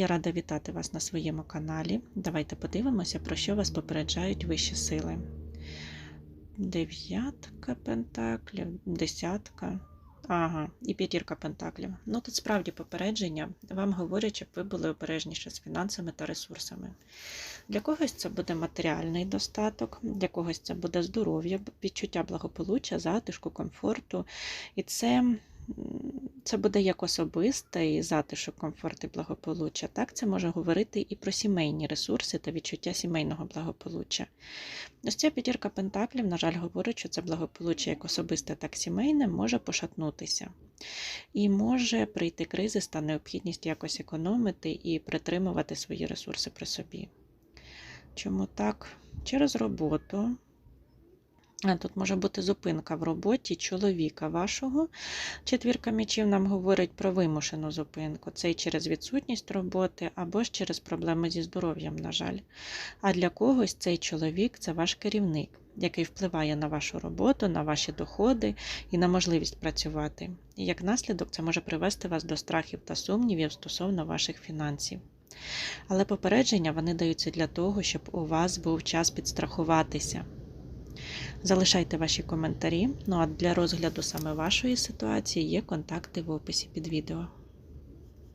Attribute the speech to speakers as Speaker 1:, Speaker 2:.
Speaker 1: Я рада вітати вас на своєму каналі. Давайте подивимося, про що вас попереджають вищі сили. Дев'ятка пентаклів, десятка. Ага, і п'ятірка пентаклів. Ну тут справді попередження. Вам говорять, щоб ви були обережніше з фінансами та ресурсами. Для когось це буде матеріальний достаток, для когось це буде здоров'я, відчуття благополуччя, затишку, комфорту. І це, це буде як особистий затишок, комфорт і благополуччя. Так, це може говорити і про сімейні ресурси та відчуття сімейного благополуччя. Ось ця п'ятірка пентаклів, на жаль, говорить, що це благополуччя як особисте, так і сімейне може пошатнутися. І може прийти кризис та необхідність якось економити і притримувати свої ресурси при собі. Чому так? Через роботу. А, Тут може бути зупинка в роботі чоловіка вашого. Четвірка мічів нам говорить про вимушену зупинку. Це і через відсутність роботи, або ж через проблеми зі здоров'ям, на жаль. А для когось цей чоловік це ваш керівник, який впливає на вашу роботу, на ваші доходи і на можливість працювати. І як наслідок це може привести вас до страхів та сумнівів стосовно ваших фінансів. Але попередження вони даються для того, щоб у вас був час підстрахуватися. Залишайте ваші коментарі. Ну а для розгляду саме вашої ситуації є контакти в описі під відео.